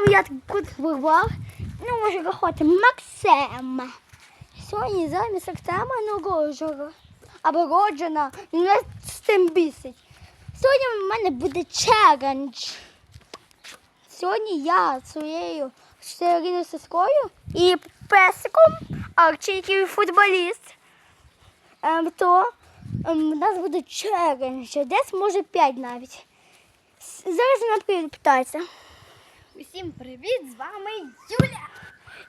вами я тут вирвав. Ну, може рахувати Максим. Сьогодні замість Артема народжена. Або роджена. Мене з тим бісить. Сьогодні в мене буде челендж. Сьогодні я своєю чотириною сестрою і песиком, Арчі, який футболіст. Ем, то ем, у нас буде челендж. Десь може п'ять навіть. Зараз вона питається. Усім привіт! З вами Юля.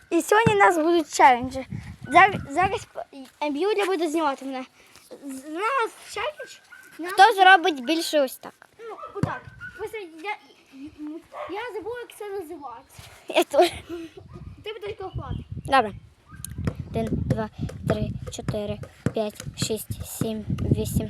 І сьогодні у нас будуть челенджі. Зараз, зараз Юля буде знімати мене. З- нас челендж. Хто зробить більше ось так? Ну, отак. Я, я забула, як це називається. Я теж. Ти будеш копати. Добре. Один, два, три, чотири, п'ять, шість, сім, вісім,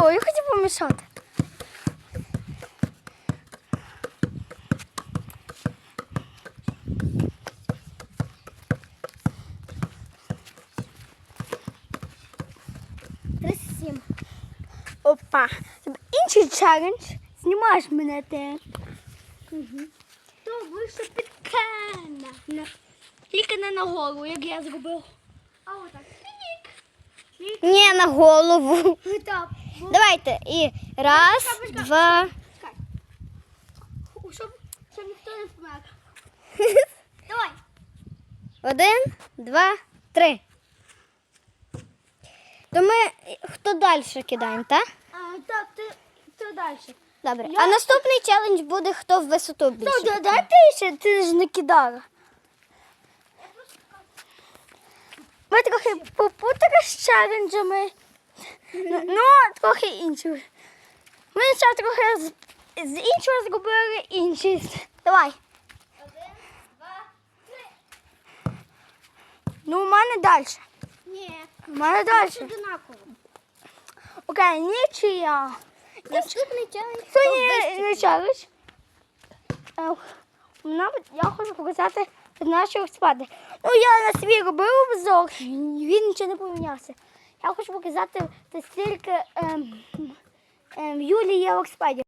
Йо, я хотів помішати. Опа. Інший челендж. Знімаєш мене ти. То вийшло під кена. Тільки не на голову, як я зробив. А отак. Ні, на голову. Так. Давайте. І раз, два. Щоб, ніхто не помер. Давай. Один, два, три. То ми хто далі кидаємо, так? Так, ти, ти далі. Добре. Я- А наступний челендж буде хто в висоту більше. Да, ти ще, ти ж не кидала. Ми трохи попутали з челенджами. Ну, ну, трохи інші. Ми ще трохи з, іншого зробили інші. Давай. Один, два, три. Ну, у мене далі. Ні. У мене далі. Одинаково. Окей, нічия. Наступний челендж. Сьогодні не челендж. Е, я хочу показати нашого спади. Ну, я на свій робив обзор, він нічого не помінявся. Я хочу показати це стільки ем, ем, Юлії Окспаді.